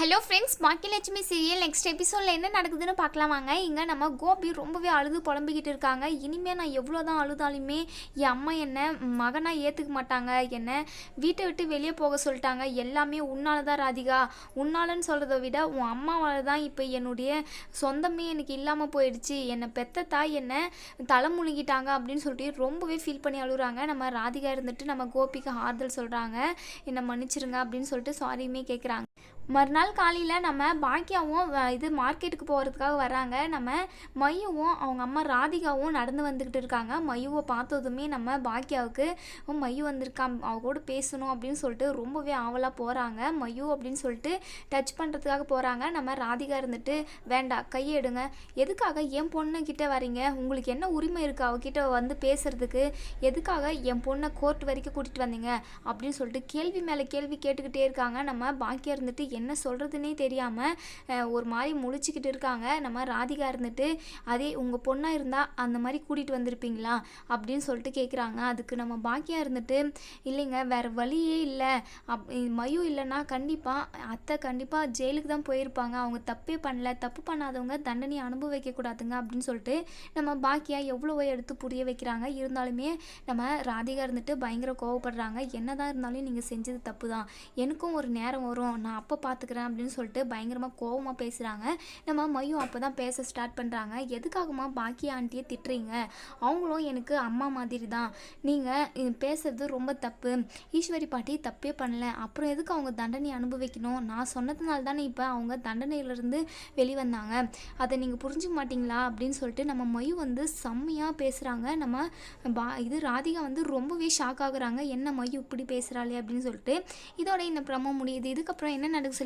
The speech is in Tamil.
Hello friends Baakiyalakshmi serial next எபிசோடில் என்ன நடக்குதுன்னு பார்க்கலாம் வாங்க. இங்கே நம்ம கோபி ரொம்பவே அழுது புலம்பிக்கிட்டு இருக்காங்க. இனிமேல் நான் எவ்வளோ தான் அழுதாலுமே என் அம்மா என்னை மகனாக ஏற்றுக்க மாட்டாங்க. என்னை வீட்டை விட்டு வெளியே போக சொல்லிட்டாங்க. எல்லாமே உன்னால தான் ராதிகா. உன்னாலன்னு சொல்கிறத விட உன் அம்மாவால் தான் இப்போ என்னுடைய சொந்தமே எனக்கு இல்லாமல் போயிடுச்சு. என்னை பெத்த தாய் என்னை தலை முழுகிட்டாங்க அப்படின்னு சொல்லிட்டு ரொம்பவே ஃபீல் பண்ணி அழுகுறாங்க. நம்ம ராதிகா இருந்துட்டு நம்ம கோபிக்கு ஆறுதல் சொல்கிறாங்க என்னை மன்னிச்சிருங்க அப்படின்னு சொல்லிட்டு சாரியுமே கேட்குறாங்க மறுநாள் காலையில் நம்ம பாக்கியாவும் இது மார்க்கெட்டுக்கு போகிறதுக்காக வராங்க நம்ம மையுவும் அவங்க அம்மா ராதிகாவும் நடந்து வந்துக்கிட்டு இருக்காங்க. மையுவை பார்த்ததுமே நம்ம பாக்கியாவுக்கு மையு வந்திருக்கான் அவ கூட பேசணும் அப்படின்னு சொல்லிட்டு ரொம்பவே ஆவலாக போகிறாங்க மையு அப்படின்னு சொல்லிட்டு டச் பண்ணுறதுக்காக போகிறாங்க நம்ம ராதிகா இருந்துட்டு வேண்டாம் கையை எடுங்க. எதுக்காக என் பொண்ணு கிட்டே வரீங்க உங்களுக்கு என்ன உரிமை இருக்குது அவகிட்ட வந்து பேசுகிறதுக்கு எதுக்காக என் பொண்ணை கோர்ட் வரைக்கும் கூட்டிகிட்டு வந்தீங்க? அப்படின்னு சொல்லிட்டு கேள்வி மேலே கேள்வி கேட்டுக்கிட்டே இருக்காங்க. நம்ம பாக்கியா இருந்துட்டு என்ன சொல்கிறதுனே தெரியாமல் ஒரு மாதிரி முழிச்சிக்கிட்டு இருக்காங்க. நம்ம ராதிகா இருந்துட்டு அதே உங்கள் பொண்ணாக இருந்தால் அந்த மாதிரி கூட்டிகிட்டு வந்திருப்பீங்களா? அப்படின்னு சொல்லிட்டு கேட்குறாங்க அதுக்கு நம்ம பாக்கியாக இருந்துட்டு இல்லைங்க வேறு வழியே இல்லை. அப் மயு இல்லைன்னா கண்டிப்பாக அத்தை கண்டிப்பாக ஜெயிலுக்கு தான் போயிருப்பாங்க. அவங்க தப்பே பண்ணல. தப்பு பண்ணாதவங்க தண்டனையை அனுபவிக்கக்கூடாதுங்க அப்படின்னு சொல்லிட்டு நம்ம பாக்கியாக எவ்வளவோ எடுத்து புரிய வைக்கிறாங்க. இருந்தாலுமே நம்ம ராதிகா இருந்துட்டு பயங்கர கோவப்படுறாங்க. என்னதான் இருந்தாலும் நீங்கள் செஞ்சது தப்பு தான் எனக்கும் ஒரு நேரம் வரும். நான் அப்போ பார்த்துக்கிறேன் அப்படின்னு சொல்லிட்டு பயங்கரமாக கோவமாக பேசுகிறாங்க நம்ம மையும் அப்போ தான் பேச ஸ்டார்ட் பண்ணுறாங்க எதுக்காகமா பாக்கி ஆண்டியை திட்டுறீங்க? அவங்களும் எனக்கு அம்மா மாதிரி தான் நீங்கள் பேசுறது ரொம்ப தப்பு. ஈஸ்வரி பாட்டி தப்பே பண்ணல. அப்புறம் எதுக்கு அவங்க தண்டனை அனுபவிக்கணும்? நான் சொன்னதுனால தானே இப்போ அவங்க தண்டனையிலேருந்து வெளிவந்தாங்க. அதை நீங்கள் புரிஞ்சுக்க மாட்டீங்களா? அப்படின்னு சொல்லிட்டு நம்ம மயு வந்து செம்மையாக பேசுகிறாங்க நம்ம பா இது ராதிகா வந்து ரொம்பவே ஷாக் ஆகுறாங்க. என்ன மயு இப்படி பேசுகிறாளே அப்படின்னு சொல்லிட்டு. இதோட இந்த ப்ரமோ முடியுது. இதுக்கப்புறம் என்ன Anong